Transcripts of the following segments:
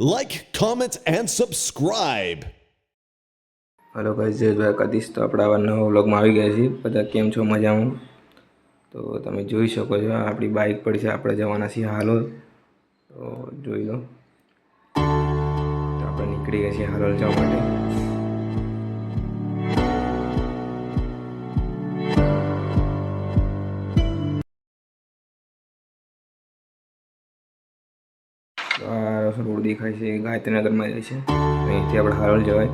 Like, comment, and subscribe. Hello ભાઈ જય દ્વારકાધીશ તો આપણે આવા નવા વ્લોગમાં આવી ગયા છીએ. બધા કેમ છો? મજામાં? તો તમે જોઈ શકો છો આપણી બાઇક પડી છે આપણે જવાના છીએ હાલોલ. તો જોઈ લો. તો આપણે નીકળી ગયા છીએ હાલોલ જવા માટે. રોડ દેખાય છે, ગાયત્રીનગરમાં જાય છે. અહીંથી આપણે હાલોલ જવાય.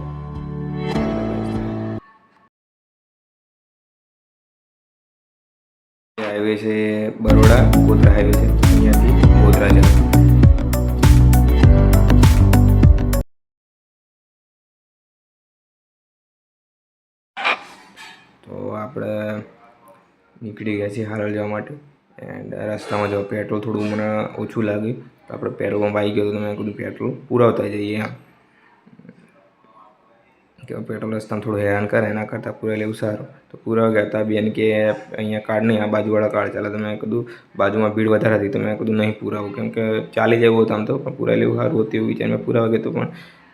હાઈવે છે બરોડા, ગોધરા હાઈવે છે. અહીંયાથી ગોધરા જાય તો આપણે નીકળી ગયા છીએ હારલ જવા માટે. એન્ડ રસ્તામાં જવા પેટ્રોલ થોડું મને ઓછું લાગ્યું. તો આપણે પેટ્રોલ પંપ આવી ગયો તો તમે કીધું પેટ્રોલ પુરાવતા જઈએ એમ. કે પેટ્રોલ રસ્તામાં થોડું હેરાન કરે, એના કરતાં પૂરા લેવું સારું. તો પૂરા ગયા હતા બેન કે અહીંયા કાર્ડ નહીં, આ બાજુવાળા કાર્ડ ચાલે. તો મેં કીધું બાજુમાં ભીડ વધારે હતી, તો મેં કીધું નહીં પૂરાવું. કેમ કે ચાલી જવું હતું આમ તો, પણ પૂરા લેવું સારું હતું એવું વિચાર મેં પુરાવા ગયો તો પણ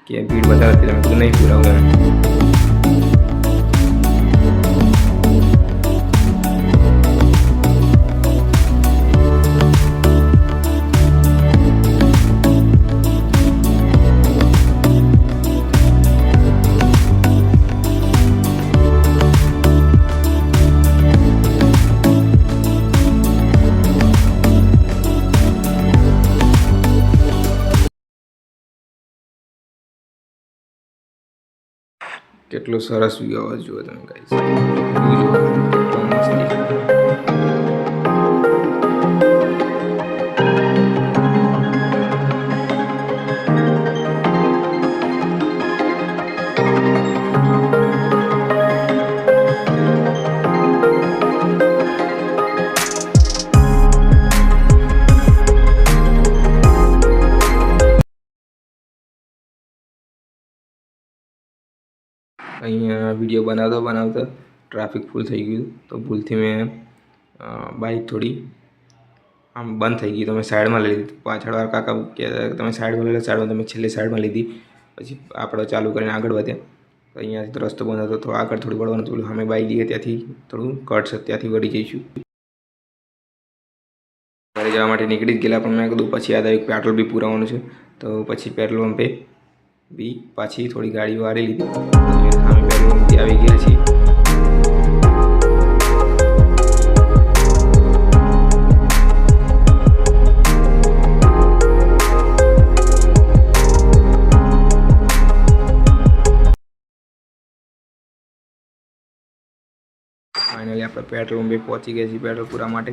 કે ભીડ વધારે હતી, તો મેં કીધું નહીં પૂરાવું એમ. કેટલો સરસ વ્યૂ આવે જુઓ તમે ગાઈસ અહીંયા વીડિયો બનાવતા બનાવતા ટ્રાફિક ફૂલ થઈ ગયું. તો ભૂલથી મેં બાઇક થોડી આમ બંધ થઈ ગઈ. તો મેં સાઈડમાં લઈ લીધી. પાછળવાળા કાકા કહેતા તમે સાઈડમાં લઈ લો, સાઈડમાં તમે છેલ્લી સાઈડમાં લીધી પછી આપણે ચાલુ કરીને આગળ વધ્યા. તો અહીંયાથી રસ્તો બંધ હતો. તો આગળ થોડું વળવાનું હતું અમે બાઇક લઈએ, ત્યાંથી થોડું કટ છે ત્યાંથી વળી જઈશું. ઘરે જવા માટે નીકળી જ ગયેલા, પણ મેં કીધું પછી યાદ આવ્યું પેટ્રોલ બી પુરાવાનું છે. તો પછી પેટ્રોલ પંપે બી પાછી થોડી ગાડી વાળી લીધી. અમે બેંગ્લોરથી આવી ગયા છીએ. ફાઇનલી આપણે પેટ્રોલ પંપે પહોંચી ગયા છીએ પેટ્રોલ પૂરા માટે.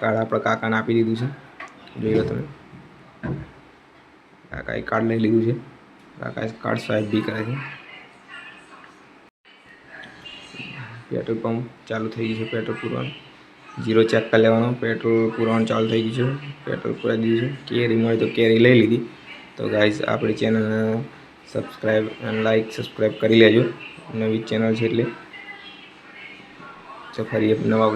કાર્ડ આપણા કાકાને આપી દીધું છે. જોઈ લો તમે. કાકાએ કાર્ડ લઈ લીધું છે. કાકાએ કાર્ડ સ્વાઈપ બી કરે છે. પેટ્રોલ પંપ ચાલુ થઈ ગયું છે, પેટ્રોલ પૂરવાનું. જીરો ચેક કરી લેવાનો, પેટ્રોલ પૂરવાનું ચાલુ થઈ ગયું છે, પેટ્રોલ પૂરાઈ દીધું છે. કેરી મળે તો કેરી લઈ લીધી. તો ગાઈઝ આપણી ચેનલને સબસ્ક્રાઈબ અને લાઈક સબસ્ક્રાઈબ કરી લેજો. નવી ચેનલ છે એટલે. ફરી નવા